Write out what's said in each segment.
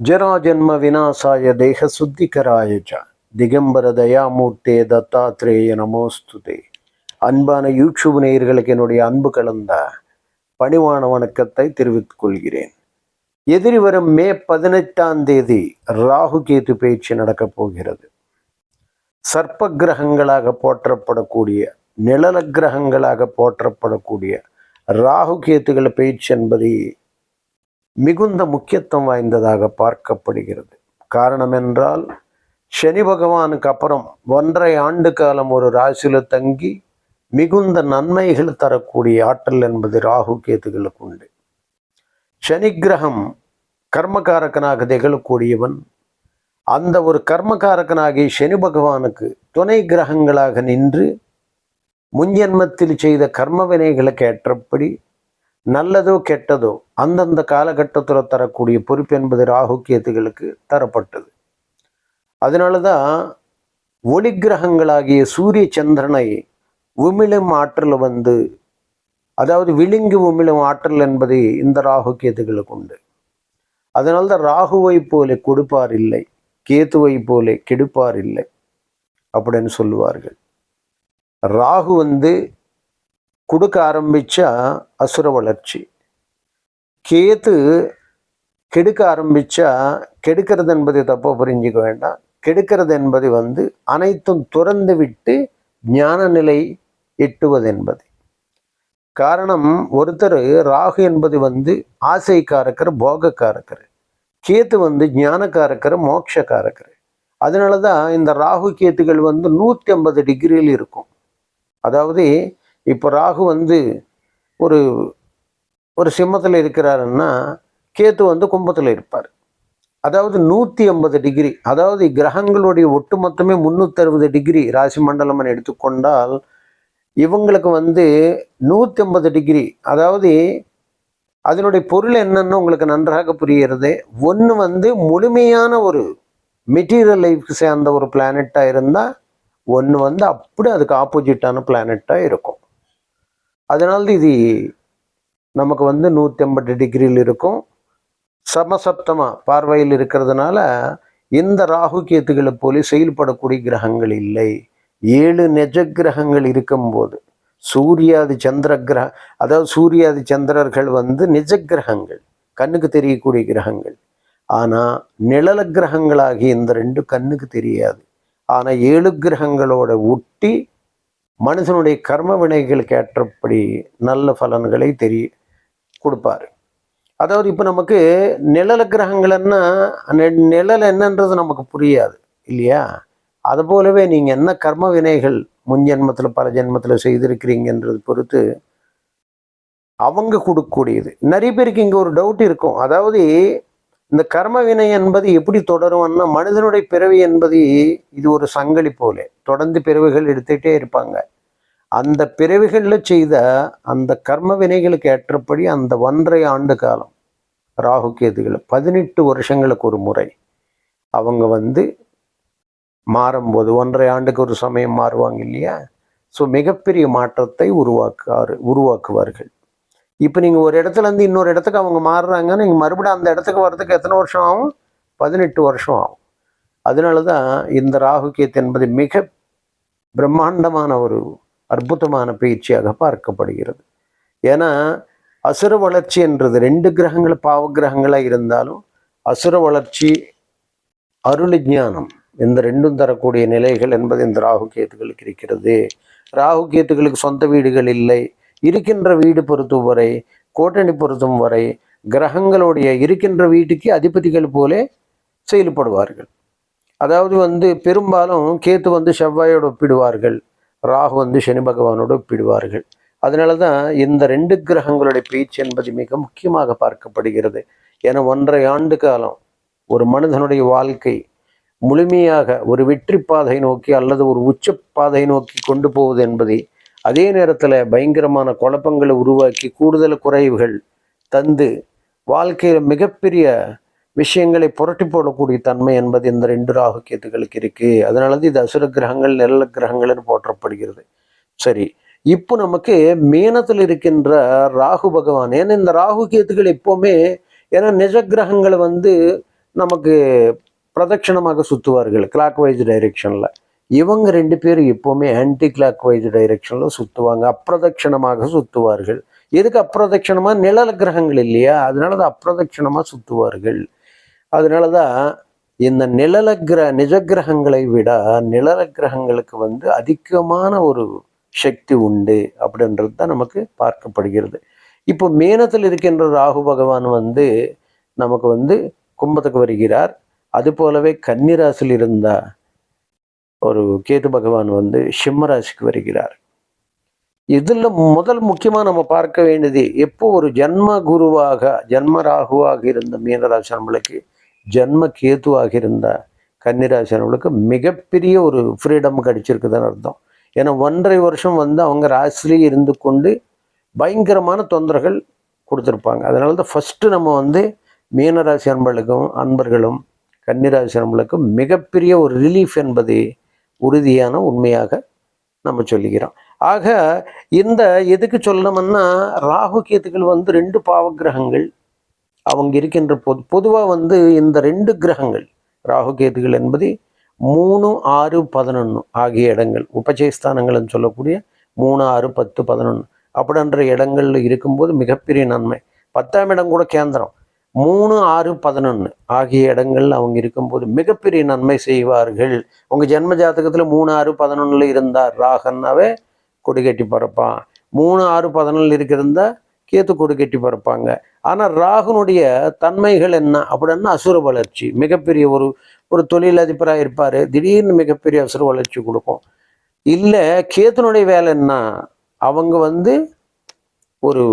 ಜರಾಜನ್ಮ ವಿನಾಶಾಯ ದೇಹ சுத்திகராய ச திகம்பர தயாமூர்த்தே தத்தாத்ரேய நமோஸ்துதே அன்பான யூடியூப் நேயர்களுக்கு என்னுடைய அன்பு கலந்த பணிவான வணக்கத்தை தெரிவித்துக் கொள்கிறேன் எதிரி வரும் மே பதினெட்டாம் தேதி ராகு கேது பேச்சு நடக்கப் போகிறது சர்ப்ப கிரகங்களாக போற்றப்படக்கூடிய நிழல கிரகங்களாக போற்றப்படக்கூடிய ராகு கேத்துகள் பேச்சு என்பது மிகுந்த முக்கியத்துவம் வாய்ந்ததாக பார்க்கப்படுகிறது. காரணம் என்றால் சனி பகவானுக்கு அப்புறம் ஒன்றரை ஆண்டு காலம் ஒரு ராசியில் தங்கி மிகுந்த நன்மைகள் தரக்கூடிய ஆற்றல் என்பது ராகு கேத்துகளுக்கு உண்டு. சனி கிரகம் கர்மகாரகனாக திகழக்கூடியவன் அந்த ஒரு கர்மகாரகனாகிய சனி பகவானுக்கு துணை கிரகங்களாக நின்று முன்ஜென்மத்தில் செய்த கர்ம வினைகளுக்கு ஏற்றபடி நல்லதோ கெட்டதோ அந்தந்த காலகட்டத்தில் தரக்கூடிய பொறுப்பு என்பது ராகு கேத்துகளுக்கு தரப்பட்டது. அதனால தான் ஒளி கிரகங்களாகிய சூரிய சந்திரனை உமிழும் ஆற்றல் வந்து அதாவது விழுங்கி உமிழும் ஆற்றல் என்பது இந்த ராகு கேத்துகளுக்கு உண்டு. அதனால்தான் ராகுவை போல கொடுப்பார் இல்லை கேத்துவை போல கெடுப்பார் இல்லை அப்படின்னு சொல்லுவார்கள். ராகு வந்து கொடுக்க ஆரம்பிச்சா அசுர வளர்ச்சி. கேத்து கெடுக்க ஆரம்பிச்சா கெடுக்கிறது என்பதை தப்பா புரிஞ்சுக்க வேண்டாம். கெடுக்கிறது என்பது வந்து அனைத்தும் துறந்து விட்டு ஞான நிலை எட்டுவது என்பது. காரணம் ஒருத்தர் ராகு என்பது வந்து ஆசைக்காரக்கர் போகக்காரக்கர். கேத்து வந்து ஞானக்காரக்கர் மோட்சக்காரக்கர். அதனால தான் இந்த ராகு கேத்துகள் வந்து நூற்றி ஐம்பது டிகிரியில் இருக்கும். அதாவது இப்போ ராகு வந்து ஒரு ஒரு சிம்மத்தில் இருக்கிறாருன்னா கேத்து வந்து கும்பத்தில் இருப்பார். அதாவது நூற்றி ஐம்பது டிகிரி அதாவது கிரகங்களுடைய ஒட்டுமொத்தமே முந்நூற்றறுபது டிகிரி ராசி மண்டலம் எடுத்துக்கொண்டால் இவங்களுக்கு வந்து நூற்றி ஐம்பது டிகிரி அதாவது அதனுடைய பொருள் என்னன்னு உங்களுக்கு நன்றாக புரிகிறது. ஒன்று வந்து முழுமையான ஒரு மெட்டீரியல் லைஃப்க்கு சேர்ந்த ஒரு பிளானட்டாக இருந்தால் ஒன்று வந்து அப்படி அதுக்கு ஆப்போசிட்டான பிளானட்டாக இருக்கும். அதனால இது நமக்கு வந்து நூற்றி ஐம்பது டிகிரியில் இருக்கும். சமசப்தமாக பார்வையில் இருக்கிறதுனால இந்த ராகு கேத்துக்களை போல செயல்படக்கூடிய கிரகங்கள் இல்லை. ஏழு நெஜ கிரகங்கள் இருக்கும்போது சூரியாதி சந்திர கிரக அதாவது சூரியாதி சந்திரர்கள் வந்து நிஜ கிரகங்கள் கண்ணுக்கு தெரியக்கூடிய கிரகங்கள். ஆனால் நிழல கிரகங்களாகி இந்த ரெண்டு கண்ணுக்கு தெரியாது. ஆனால் ஏழு கிரகங்களோட ஒட்டி மனுஷனுடைய கர்ம வினைகளுக்கு ஏற்றபடி நல்ல பலன்களை தெரிய கொடுப்பாரு. அதாவது இப்போ நமக்கு நிழல கிரகங்கள்னா நெ- நிழல் என்னன்றது நமக்கு புரியாது இல்லையா? அது போலவே நீங்கள் என்ன கர்ம வினைகள் முன் ஜென்மத்தில் பல ஜென்மத்தில் செய்திருக்கிறீங்கன்றது பொறுத்து அவங்க கொடுக்கக்கூடியது. நிறைய பேருக்கு இங்கே ஒரு டவுட் இருக்கும். அதாவது இந்த கர்ம வினை என்பது எப்படி தொடரும்னா மனிதனுடைய பிறவி என்பது இது ஒரு சங்கலி போல. தொடர்ந்து பிறவிகள் எடுத்துகிட்டே இருப்பாங்க. அந்த பிறவிகளில் செய்த அந்த கர்ம வினைகளுக்கு ஏற்றபடி அந்த ஒன்றரை ஆண்டு காலம் ராகு கேதுகள் பதினெட்டு வருஷங்களுக்கு ஒரு முறை அவங்க வந்து மாறும்போது ஒன்றரை ஆண்டுக்கு ஒரு சமயம் மாறுவாங்க இல்லையா? ஸோ மிகப்பெரிய மாற்றத்தை உருவாக்குவார் உருவாக்குவார்கள். இப்போ நீங்கள் ஒரு இடத்துல இருந்து இன்னொரு இடத்துக்கு அவங்க மாறுறாங்கன்னா நீங்கள் மறுபடியும் அந்த இடத்துக்கு வர்றதுக்கு எத்தனை வருஷம் ஆகும்? பதினெட்டு வருஷம் ஆகும். அதனால தான் இந்த ராகு என்பது மிக பிரம்மாண்டமான ஒரு அற்புதமான பயிற்சியாக பார்க்கப்படுகிறது. ஏன்னா அசுர வளர்ச்சி என்றது ரெண்டு கிரகங்கள் பாவ கிரகங்களாக இருந்தாலும் அசுர வளர்ச்சி அருள் ஞானம் இந்த ரெண்டும் தரக்கூடிய நிலைகள் என்பது இந்த ராகு கேத்துகளுக்கு இருக்கிறது. ராகு கேத்துகளுக்கு சொந்த வீடுகள் இல்லை இருக்கின்ற வீடு பொறுத்தும் வரை கோட்டணி பொருத்தும் வரை கிரகங்களுடைய இருக்கின்ற வீட்டுக்கு அதிபதிகள் போலே செயல்படுவார்கள். அதாவது வந்து பெரும்பாலும் கேத்து வந்து செவ்வாயோடு ஒப்பிடுவார்கள் ராகு வந்து சனி பகவானோடு ஒப்பிடுவார்கள். அதனால தான் இந்த ரெண்டு கிரகங்களுடைய பேச்சு என்பது மிக முக்கியமாக பார்க்கப்படுகிறது. என ஒன்றரை ஆண்டு காலம் ஒரு மனிதனுடைய வாழ்க்கை முழுமையாக ஒரு வெற்றி பாதை நோக்கி அல்லது ஒரு உச்ச பாதை நோக்கி கொண்டு போவது என்பதை அதே நேரத்தில் பயங்கரமான குழப்பங்களை உருவாக்கி கூடுதல் குறைவுகள் தந்து வாழ்க்கையில் மிகப்பெரிய விஷயங்களை புரட்டி போடக்கூடிய தன்மை என்பது இந்த ரெண்டு ராகு கேத்துகளுக்கு இருக்குது அதனால தான் இது அசுர கிரகங்கள் நல்ல கிரகங்கள்னு போற்றப்படுகிறது. சரி இப்போ நமக்கு மீனத்தில் இருக்கின்ற ராகு பகவான் ஏன்னா இந்த ராகு கேத்துகள் எப்போவுமே ஏன்னா நிஜ கிரகங்களை வந்து நமக்கு பிரதட்சணமாக சுற்றுவார்கள் கிளாக் வைஸ் டைரெக்ஷனில் இவங்க ரெண்டு பேரும் எப்போவுமே ஆன்டி கிளாக் வைஸ் டைரெக்ஷனில் சுற்றுவாங்க அப்பிரதட்சணமாக சுற்றுவார்கள் எதுக்கு அப்பிரதட்சணமாக நிழல் கிரகங்கள் இல்லையா? அதனால தான் அப்பிரதட்சணமாக சுற்றுவார்கள் அதனால தான் இந்த நிழல கிர நிஜ கிரகங்களை விட நிழல கிரகங்களுக்கு வந்து அதிகமான ஒரு சக்தி உண்டு அப்படின்றது தான் நமக்கு பார்க்கப்படுகிறது. இப்போ மேனத்தில் இருக்கின்ற ராகு பகவான் வந்து நமக்கு வந்து கும்பத்துக்கு வருகிறார். அது போலவே கன்னிராசில் இருந்தால் ஒரு கேது பகவான் வந்து சிம்மராசிக்கு வருகிறார். இதில் முதல் முக்கியமாக நம்ம பார்க்க வேண்டியது எப்போ ஒரு ஜென்ம குருவாக ஜென்ம ராகுவாக இருந்த மீனராசி நம்மளுக்கு ஜென்ம கேதுவாக இருந்த கன்னிராசி நம்மளுக்கு மிகப்பெரிய ஒரு ஃப்ரீடம் கிடைச்சிருக்குதுன்னு அர்த்தம். ஏன்னா ஒன்றரை வருஷம் வந்து அவங்க ராசிலேயே இருந்து கொண்டு பயங்கரமான தொந்தரவுகள் கொடுத்துருப்பாங்க. அதனால தான் ஃபஸ்ட்டு நம்ம வந்து மீனராசி அன்பர்களுக்கும் அன்பர்களும் கன்னிராசி அன்பர்களுக்கும் மிகப்பெரிய ஒரு ரிலீஃப் என்பது உறுதியான உண்மையாக நம்ம சொல்லிக்கிறோம் ஆக இந்த எதுக்கு சொல்லணும்னா ராகு கேத்துக்கள் வந்து ரெண்டு பாவகிரகங்கள் அவங்க இருக்கின்ற பொது பொதுவாக வந்து இந்த ரெண்டு கிரகங்கள் ராகு கேத்துகள் என்பது மூணு ஆறு பதினொன்று ஆகிய இடங்கள். உபஜயஸ்தானங்கள்னு சொல்லக்கூடிய மூணு ஆறு பத்து பதினொன்று அப்படின்ற இடங்கள்ல இருக்கும்போது மிகப்பெரிய நன்மை. பத்தாம் இடம் கூட கேந்திரம். மூணு ஆறு பதினொன்று ஆகிய இடங்கள்ல அவங்க இருக்கும்போது மிகப்பெரிய நன்மை செய்வார்கள். உங்கள் ஜென்ம ஜாதகத்தில் மூணு ஆறு பதினொன்றில் இருந்தார் ராகன்னாவே கொடி கட்டி பறப்பான். மூணு ஆறு பதினொன்றில் இருக்கிறதா கேத்து கொடி கட்டி பறப்பாங்க. ஆனால் ராகுனுடைய தன்மைகள் என்ன அப்படின்னா அசுர வளர்ச்சி. மிகப்பெரிய ஒரு ஒரு தொழிலதிபராக இருப்பார். திடீர்னு மிகப்பெரிய அசுர வளர்ச்சி கொடுக்கும். இல்லை கேத்துனுடைய வேலை என்ன? அவங்க வந்து ஒரு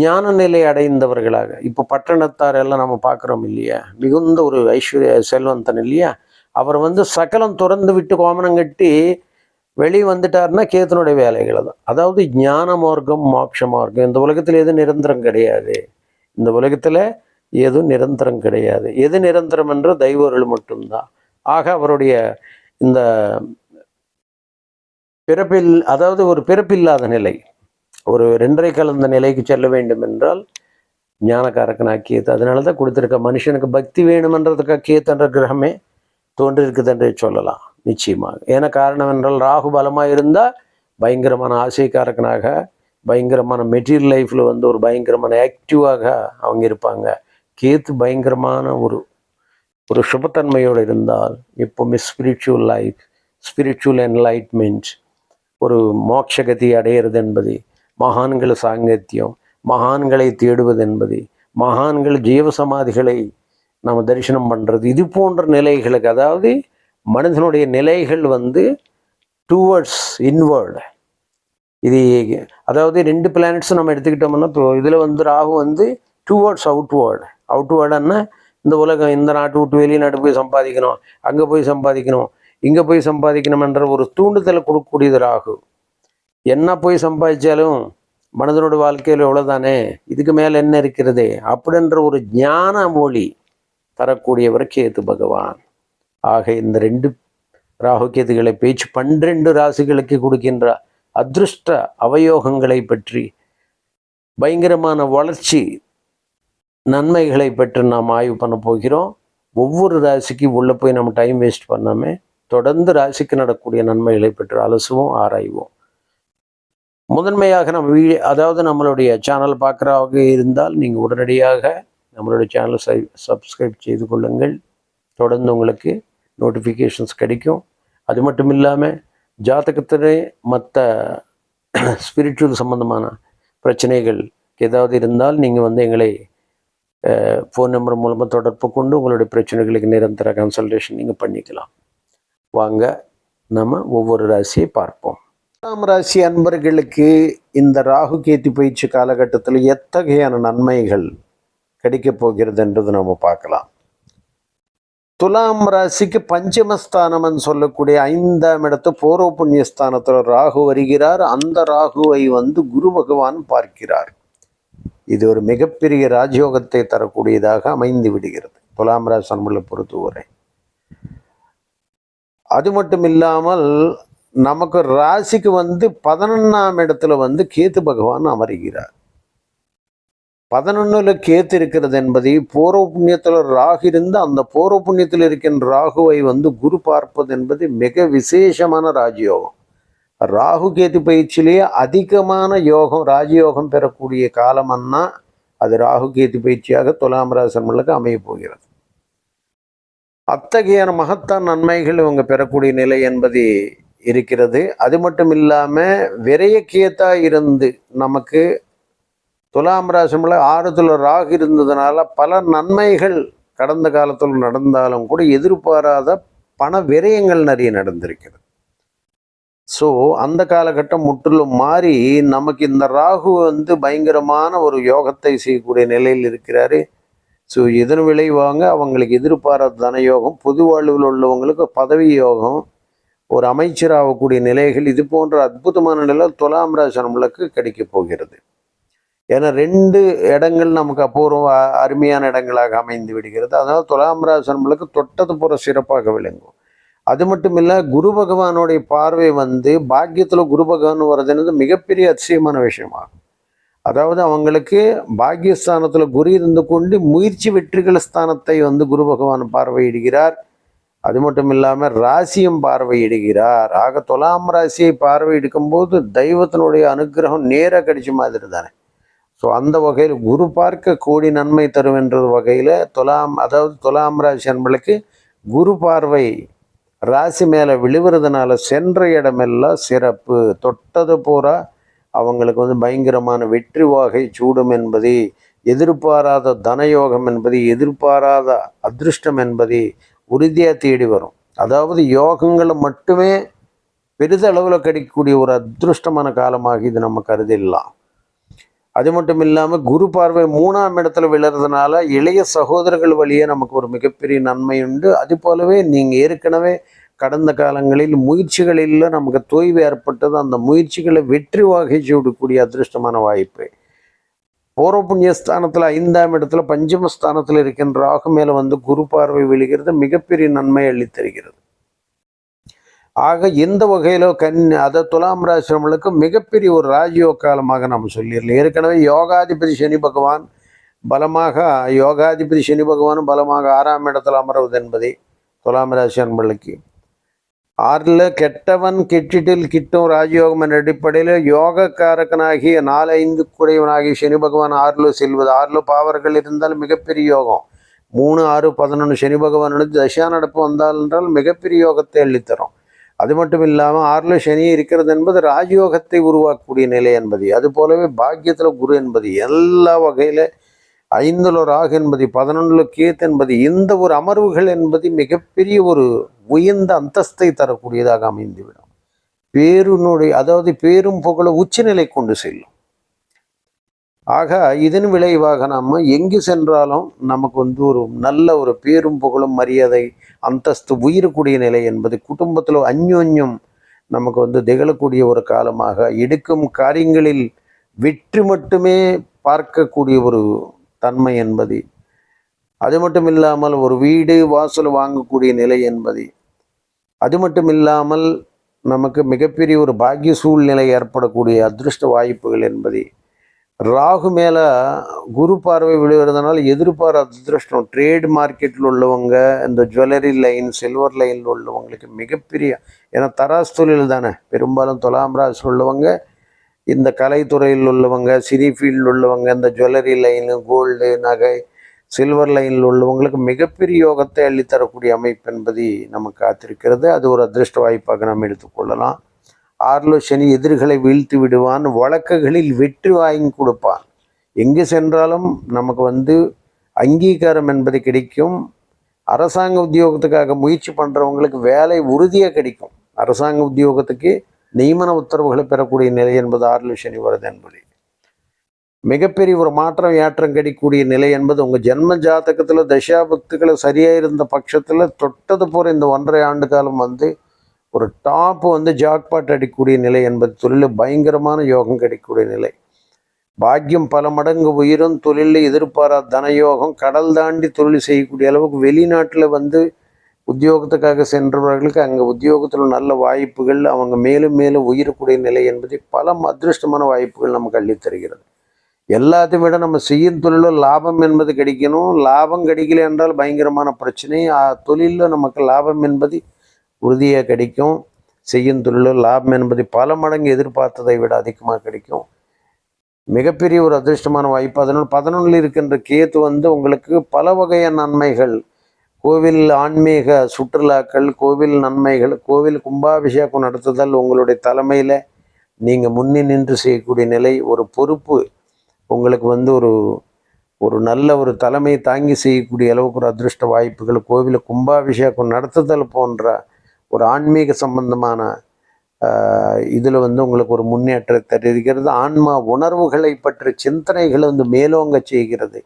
ஞான நிலை அடைந்தவர்களாக. இப்போ பட்டணத்தார் எல்லாம் நம்ம பார்க்குறோம் இல்லையா? மிகுந்த ஒரு ஐஸ்வர்ய செல்வந்தன் இல்லையா? அவர் வந்து சகலம் துறந்து விட்டு கோமனம் கட்டி வெளியே வந்துட்டாருன்னா கேத்தனுடைய வேலைகளை தான் அதாவது ஞான மார்க்கம் மோட்ச மார்க்கம் இந்த உலகத்தில் எது நிரந்தரம் கிடையாது. இந்த உலகத்தில் எதுவும் நிரந்தரம் கிடையாது. எது நிரந்தரம் என்ற தெய்வர்கள் மட்டும்தான். ஆக அவருடைய இந்த பிறப்பில் அதாவது ஒரு பிறப்பில்லாத நிலை. ஒரு ரெண்டரை கலந்த நிலைக்கு செல்ல வேண்டும் என்றால் ஞானக்காரக்கனாக கேத்து அதனால தான் கொடுத்துருக்க மனுஷனுக்கு பக்தி வேணுமென்றதுக்காக கேத்துன்ற கிரகமே தோன்றிருக்குது என்றே சொல்லலாம். நிச்சயமாக. ஏன்னா காரணம் என்றால் ராகு பலமாக இருந்தால் பயங்கரமான ஆசைக்காரக்கனாக பயங்கரமான மெட்டீரியல் லைஃப்பில் வந்து ஒரு பயங்கரமான ஆக்டிவாக அவங்க இருப்பாங்க. கேத்து பயங்கரமான ஒரு ஒரு சுபத்தன்மையோடு இருந்தால் எப்போவுமே ஸ்பிரிச்சுவல் லைஃப் ஸ்பிரிச்சுவல் என்லைட்மெண்ட் ஒரு மோட்சகதி அடையிறது என்பது மகான்கள் சாங்கத்தியம் மகான்களை தேடுவது என்பது மகான்கள் ஜீவசமாதிகளை நம்ம தரிசனம் பண்ணுறது இது போன்ற நிலைகளுக்கு அதாவது மனிதனுடைய நிலைகள் வந்து டூவர்ட்ஸ் இன்வேர்டு இது அதாவது ரெண்டு பிளானட்ஸும் நம்ம எடுத்துக்கிட்டோம்னா இப்போ இதில் வந்து ராகு வந்து டூவர்ட்ஸ் அவுட்வேர்டு அவுட்வேர்டுன்னா இந்த உலகம் இந்த நாட்டு விட்டு வெளிநாட்டு போய் சம்பாதிக்கணும் அங்கே போய் சம்பாதிக்கணும் இங்கே போய் சம்பாதிக்கணும்ன்ற ஒரு தூண்டுதலை கொடுக்கக்கூடியது ராகு. என்ன போய் சம்பாதிச்சாலும் மனதனோட வாழ்க்கையில் எவ்வளோதானே இதுக்கு மேலே என்ன இருக்கிறது? அப்படின்ற ஒரு ஞான மொழி தரக்கூடியவர் கேது பகவான்? ஆக இந்த ரெண்டு ராகு கேதுகளை பேச்சு பன்னிரண்டு ராசிகளுக்கு கொடுக்கின்ற அதிருஷ்ட அவயோகங்களை பற்றி பயங்கரமான வளர்ச்சி நன்மைகளை பற்றி நாம் ஆய்வு பண்ண போகிறோம். ஒவ்வொரு ராசிக்கு உள்ளே போய் நம்ம டைம் வேஸ்ட் பண்ணாமல் தொடர்ந்து ராசிக்கு நடக்கக்கூடிய நன்மைகளை பற்றி அலசுவோம் ஆராய்வோம். முதன்மையாக நம்ம வீ அதாவது நம்மளுடைய சேனல் பார்க்குறவங்க இருந்தால் நீங்கள் உடனடியாக நம்மளுடைய சேனலை சை சப்ஸ்கிரைப் செய்து கொள்ளுங்கள். தொடர்ந்து உங்களுக்கு நோட்டிஃபிகேஷன்ஸ் கிடைக்கும். அது மட்டும் இல்லாமல் ஜாதகத்திலே மற்ற ஸ்பிரிச்சுவல் சம்பந்தமான பிரச்சனைகள் ஏதாவது இருந்தால் நீங்கள் வந்து எங்களை ஃபோன் நம்பர் மூலமாக தொடர்பு கொண்டு உங்களுடைய பிரச்சனைகளுக்கு நிரந்தர கன்சல்டேஷன் நீங்கள் பண்ணிக்கலாம். வாங்க நம்ம ஒவ்வொரு ராசியை பார்ப்போம். பத்தாம் ராசி அன்பர்களுக்கு இந்த ராகு கேத்தி பயிற்சி காலகட்டத்தில் எத்தகையான நன்மைகள் கிடைக்கப் போகிறது என்றது நம்ம பார்க்கலாம். துலாம் ராசிக்கு பஞ்சமஸ்தானம்னு சொல்லக்கூடிய ஐந்தாம் இடத்து பூர்வ புண்ணியஸ்தானத்தில் ராகு வருகிறார். அந்த ராகுவை வந்து குரு பகவான் பார்க்கிறார். இது ஒரு மிகப்பெரிய ராஜயோகத்தை தரக்கூடியதாக அமைந்து விடுகிறது. துலாம் ராசி அன்பர்களை பொறுத்தவரை. அது மட்டும் இல்லாமல் நமக்கு ராசிக்கு வந்து பதினொன்னாம் இடத்துல வந்து கேத்து பகவான் அமருகிறார். பதினொன்னுல கேத்து இருக்கிறது என்பதை பூர்வ புண்ணியத்தில் ராகு இருந்து அந்த பூர்வ புண்ணியத்தில் இருக்கின்ற ராகுவை வந்து குரு பார்ப்பது என்பது மிக விசேஷமான ராஜயோகம். ராகு கேத்து பயிற்சியிலேயே அதிகமான யோகம் ராஜயோகம் பெறக்கூடிய காலமன்னா அது ராகு கேத்து பயிற்சியாக துலாம் ராசன்களுக்கு அமைய போகிறது. அத்தகைய மகத்தான் நன்மைகள் இவங்க பெறக்கூடிய நிலை என்பது இருக்கிறது. அது மட்டும் இல்லாமல் விரைய இருந்து நமக்கு துலாம் ராசியில் ஆறுதல ராகு இருந்ததுனால பல நன்மைகள் கடந்த காலத்தில் நடந்தாலும் கூட எதிர்பாராத பண விரயங்கள் நிறைய நடந்திருக்கிறது. ஸோ அந்த காலகட்டம் முற்றிலும் மாறி நமக்கு இந்த ராகு வந்து பயங்கரமான ஒரு யோகத்தை செய்யக்கூடிய நிலையில் இருக்கிறாரு. ஸோ இதன் விளைவாங்க அவங்களுக்கு எதிர்பாராத தனயோகம் பொது வாழ்வில் உள்ளவங்களுக்கு பதவி யோகம் ஒரு அமைச்சராகக்கூடிய நிலைகள் இது போன்ற அற்புதமான நிலை துலாம் ராசி நம்மளுக்கு கிடைக்க போகிறது. ஏன்னா ரெண்டு இடங்கள் நமக்கு அபூர்வ அருமையான இடங்களாக அமைந்து விடுகிறது. அதனால் துலாம் ராசி நம்மளுக்கு தொட்டது போற சிறப்பாக விளங்கும். அது மட்டும் இல்லை குரு பகவானுடைய பார்வை வந்து பாக்கியத்தில் குரு பகவான் வர்றதுன்றது மிகப்பெரிய அதிசயமான விஷயமாகும். அதாவது அவங்களுக்கு பாக்கியஸ்தானத்தில் குரு இருந்து கொண்டு முயற்சி வெற்றிகள் ஸ்தானத்தை வந்து குரு பகவான் பார்வையிடுகிறார். அது மட்டும் இல்லாமல் ராசியும் பார்வையிடுகிறார். ஆக துலாம் ராசியை பார்வையிடுக்கும் போது தெய்வத்தினுடைய அனுகிரகம் நேராக கிடைச்ச மாதிரி தானே. ஸோ அந்த வகையில் குரு பார்க்க கோடி நன்மை தரும் என்ற வகையில் துலாம் அதாவது துலாம் ராசி அன்பளுக்கு குரு பார்வை ராசி மேலே விழுவுறதுனால சென்ற இடமெல்லாம் சிறப்பு. தொட்டது பூரா அவங்களுக்கு வந்து பயங்கரமான வெற்றி வாகை சூடும் என்பதை எதிர்பாராத தனயோகம் என்பது எதிர்பாராத அதிருஷ்டம் என்பதை உறுதியாக தேடி வரும். அதாவது யோகங்களை மட்டுமே பெரிதளவில் கிடைக்கக்கூடிய ஒரு அதிருஷ்டமான காலமாக இது நம்ம கருதிடலாம் அது மட்டும் இல்லாமல் குரு பார்வை மூணாம் இடத்துல விழுறதுனால இளைய சகோதரர்கள் வழியே நமக்கு ஒரு மிகப்பெரிய நன்மை உண்டு. அது போலவே நீங்கள் ஏற்கனவே கடந்த காலங்களில் முயற்சிகளில் நமக்கு தொய்வு ஏற்பட்டது. அந்த முயற்சிகளை வெற்றி வாகை சூடக்கூடிய அதிருஷ்டமான வாய்ப்பு. பூர்வ புண்ணிய ஸ்தானத்தில் ஐந்தாம் இடத்துல பஞ்சம ஸ்தானத்தில் இருக்கின்ற ராகு மேலே வந்து குரு பார்வை விழுகிறது மிகப்பெரிய நன்மை அள்ளித்தருகிறது ஆக எந்த வகையிலோ கன் அதை துலாம் ராசிரமலுக்கு மிகப்பெரிய ஒரு ராஜயோக காலமாக நாம் சொல்லிடலாம். ஏற்கனவே யோகாதிபதி சனி பகவான் பலமாக யோகாதிபதி சனி பகவானும் பலமாக ஆறாம் இடத்தில் அமர்வது என்பதை துலாம் ராசி அன்பளுக்கு ஆறில் கெட்டவன் கெட்டிட்டில் கிட்டும் ராஜயோகம் என்ற அடிப்படையில் யோகக்காரகனாகிய நாலு ஐந்து குடையவனாகிய சனி பகவான் ஆறில் செல்வது. ஆறில் பாவர்கள் இருந்தால் மிகப்பெரிய யோகம். மூணு ஆறு பதினொன்று சனி பகவான் தசா நடப்பு வந்தால் என்றால் மிகப்பெரிய யோகத்தை அள்ளித்தரும். அது மட்டும் இல்லாமல் ஆறில் சனி இருக்கிறது என்பது ராஜயோகத்தை உருவாக்கக்கூடிய நிலை என்பது. அது போலவே பாக்கியத்தில் குரு என்பது. எல்லா வகையில் ஐந்துல ராகு என்பது பதினொன்றில் கேத் என்பது இந்த ஒரு அமர்வுகள் என்பது மிகப்பெரிய ஒரு உயர்ந்த அந்தஸ்தை தரக்கூடியதாக அமைந்துவிடும். பேருனுடைய அதாவது பேரும் புகழ உச்சநிலை கொண்டு செல்லும். ஆக இதன் விளைவாக நாம் எங்கு சென்றாலும் நமக்கு வந்து ஒரு நல்ல ஒரு பேரும் புகழும் மரியாதை அந்தஸ்து உயிரக்கூடிய நிலை என்பது குடும்பத்தில் அந்யோன்யம் நமக்கு வந்து திகழக்கூடிய ஒரு காலமாக எடுக்கும் காரியங்களில் வெற்றி மட்டுமே பார்க்கக்கூடிய ஒரு தன்மை என்பது அது மட்டும் இல்லாமல் ஒரு வீடு வாசல் வாங்கக்கூடிய நிலை என்பது. அது மட்டும் இல்லாமல் நமக்கு மிகப்பெரிய ஒரு பாக்கிய சூழ்நிலை ஏற்படக்கூடிய அதிருஷ்ட வாய்ப்புகள் என்பது. ராகு மேலே குரு பார்வை விழுகிறதுனால எதிர்பார அதிருஷ்டம். ட்ரேட் மார்க்கெட்டில் உள்ளவங்க இந்த ஜுவல்லரி லைன் சில்வர் லைனில் உள்ளவங்களுக்கு மிகப்பெரிய ஏன்னா தராஸ் தொழில் தானே. பெரும்பாலும் தொலாம் ராசியில் உள்ளவங்க இந்த கலைத்துறையில் உள்ளவங்க சினி ஃபீல்டில் உள்ளவங்க இந்த ஜுவல்லரி லைனு கோல்டு நகை சில்வர் லைனில் உள்ளவங்களுக்கு மிகப்பெரிய யோகத்தை அள்ளித்தரக்கூடிய அமைப்பு என்பதை நமக்கு காத்திருக்கிறது. அது ஒரு அதிர்ஷ்ட வாய்ப்பாக நாம் எடுத்துக்கொள்ளலாம் ஆறுல சனி எதிர்களை வீழ்த்தி விடுவான் வழக்குகளில் வெற்றி வாங்கி கொடுப்பான். எங்கு சென்றாலும் நமக்கு வந்து அங்கீகாரம் என்பது கிடைக்கும். அரசாங்க உத்தியோகத்துக்காக முயற்சி பண்ணுறவங்களுக்கு வேலை உறுதியாக கிடைக்கும். அரசாங்க உத்தியோகத்துக்கு நியமன உத்தரவுகளை பெறக்கூடிய நிலை என்பது ஆறுல சனி வருது என்பது. மிகப்பெரிய ஒரு மாற்றம் ஏற்றம் கிடைக்கக்கூடிய நிலை என்பது உங்கள் ஜென்ம ஜாதகத்தில் தசாபக்திகளை சரியாக இருந்த பட்சத்தில் தொட்டது போகிற இந்த ஒன்றரை ஆண்டு காலம் வந்து ஒரு டாப் வந்து ஜாக்பாட் அடிக்கக்கூடிய நிலை என்பது தொழிலில் பயங்கரமான யோகம் கிடைக்கக்கூடிய நிலை. பாக்கியம் பல மடங்கு உயிரும் தொழிலில் எதிர்பாராத தனயோகம் கடல் தாண்டி தொழில் செய்யக்கூடிய அளவுக்கு வெளிநாட்டில் வந்து உத்தியோகத்துக்காக சென்றவர்களுக்கு அங்கே உத்தியோகத்தில் நல்ல வாய்ப்புகள் அவங்க மேலும் மேலும் உயிரக்கூடிய நிலை என்பதை பல அதிர்ஷ்டமான வாய்ப்புகள் நமக்கு அள்ளித் தருகிறது எல்லாத்தையும் விட நம்ம செய்யும் தொழிலில் லாபம் என்பது கிடைக்கணும். லாபம் கிடைக்கல என்றால் பயங்கரமான பிரச்சனை. தொழிலில் நமக்கு லாபம் என்பது உறுதியாக கிடைக்கும். செய்யும் தொழிலில் லாபம் என்பது பல மடங்கு எதிர்பார்த்ததை விட அதிகமாக கிடைக்கும். மிகப்பெரிய ஒரு அதிர்ஷ்டமான வாய்ப்பு. அதனால் பதினொன்றில் இருக்கின்ற கேத்து வந்து உங்களுக்கு பல வகையான நன்மைகள். கோவில் ஆன்மீக சுற்றுலாக்கள் கோவில் நன்மைகள் கோவில் கும்பாபிஷேகம் நடத்துதல் உங்களுடைய தலைமையில் நீங்கள் முன்னே நின்று செய்யக்கூடிய நிலை ஒரு பொறுப்பு உங்களுக்கு வந்து ஒரு ஒரு நல்ல ஒரு தலைமை தாங்கி செய்யக்கூடிய அளவுக்கு ஒரு அதிருஷ்ட வாய்ப்புகள் கோவில் கும்பாபிஷேகம் நடத்துதல் போன்ற ஒரு ஆன்மீக சம்பந்தமான இதில் வந்து உங்களுக்கு ஒரு முன்னேற்றத்தை தெரிவிக்கிறது ஆன்மா உணர்வுகளை பற்றிய சிந்தனைகளை வந்து மேலோங்க செய்கிறது.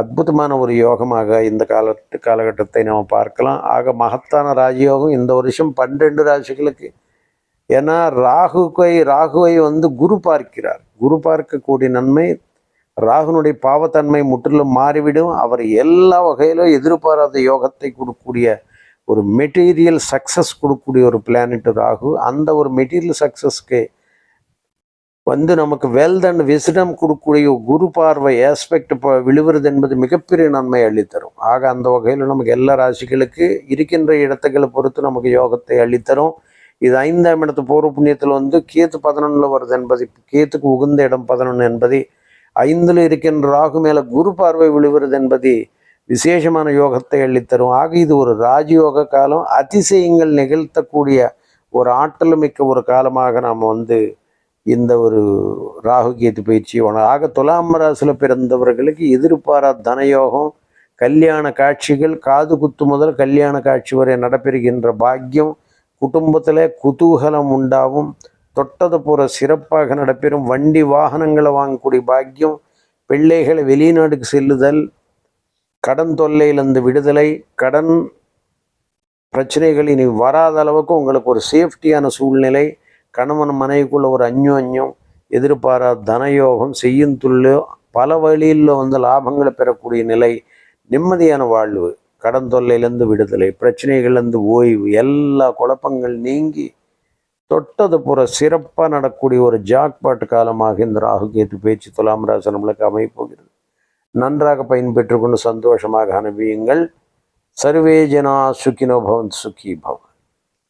அற்புதமான ஒரு யோகமாக இந்த கால காலகட்டத்தை நாம் பார்க்கலாம். ஆக மகத்தான ராஜயோகம் இந்த வருஷம் பன்னெண்டு ராசிகளுக்கு. ஏன்னா ராகுவை ராகுவை வந்து குரு பார்க்கிறார். குரு பார்க்கக்கூடிய நன்மை ராகுனுடைய பாவத்தன்மை முற்றிலும் மாறிவிடும். அவர் எல்லா வகையிலும் எதிர்பாராத யோகத்தை கொடுக்கக்கூடிய ஒரு மெட்டீரியல் சக்ஸஸ் கொடுக்கக்கூடிய ஒரு பிளானட் ராகு. அந்த ஒரு மெட்டீரியல் சக்ஸஸ்க்கு வந்து நமக்கு வெல்த் அண்ட் விசிடம் கொடுக்கக்கூடிய குரு பார்வை ஆஸ்பெக்ட் இப்போ விழுவுறது என்பது மிகப்பெரிய நன்மை அள்ளித்தரும். ஆக அந்த வகையில் நமக்கு எல்லா ராசிகளுக்கு இருக்கின்ற இடத்துகளை பொறுத்து நமக்கு யோகத்தை அள்ளித்தரும். இது ஐந்தாம் இடத்து பூர்வ புண்ணியத்தில் வந்து கேத்து பதினொன்றில் வருது என்பது கேத்துக்கு உகுந்த இடம் பதினொன்று என்பது ஐந்தில் இருக்கின்ற ராகு மேலே குரு பார்வை விழுவுறது என்பது விசேஷமான யோகத்தை அள்ளித்தரும். ஆக இது ஒரு ராஜயோக காலம். அதிசயங்கள் நிகழ்த்தக்கூடிய ஒரு ஆற்றல் மிக்க ஒரு காலமாக நாம் வந்து இந்த ஒரு ராகு கேத்து பயிற்சி ஆக துலாம் ராசியில் பிறந்தவர்களுக்கு எதிர்பாரா தனயோகம் கல்யாண காட்சிகள் காது குத்து முதல் கல்யாண காட்சி வரை நடைபெறுகின்ற பாக்கியம் குடும்பத்தில் குதூகலம் உண்டாகும். தொட்டது போகிற சிறப்பாக நடைபெறும் வண்டி வாகனங்களை வாங்கக்கூடிய பாக்கியம். பிள்ளைகளை வெளிநாட்டுக்கு செல்லுதல். கடன் தொல்லையிலிருந்து விடுதலை. கடன் பிரச்சனைகள் இனி வராத அளவுக்கு உங்களுக்கு ஒரு சேஃப்டியான சூழ்நிலை. கணவன் மனைவிக்குள்ள ஒரு அந்யோன்யம். எதிர்பாரா தனயோகம் செய்யும் துள்ளோ பல வழியில் வந்து லாபங்களை பெறக்கூடிய நிலை. நிம்மதியான வாழ்வு. கடன் தொல்லையிலேருந்து விடுதலை பிரச்சனைகள்லேருந்து ஓய்வு எல்லா குழப்பங்கள் நீங்கி தொட்டது புற சிறப்பாக நடக்கூடிய ஒரு ஜாக்பாட் காலமாக இந்த ராகு கேத்து பேச்சு துலாம் ராசி நம்மளுக்கு அமைப்போகிறது நன்றாக பயன்பெற்று கொண்டு சந்தோஷமாக அனுபவியுங்கள். சர்வே ஜனா சுக்கினோ பவன் சுக்கி பவன்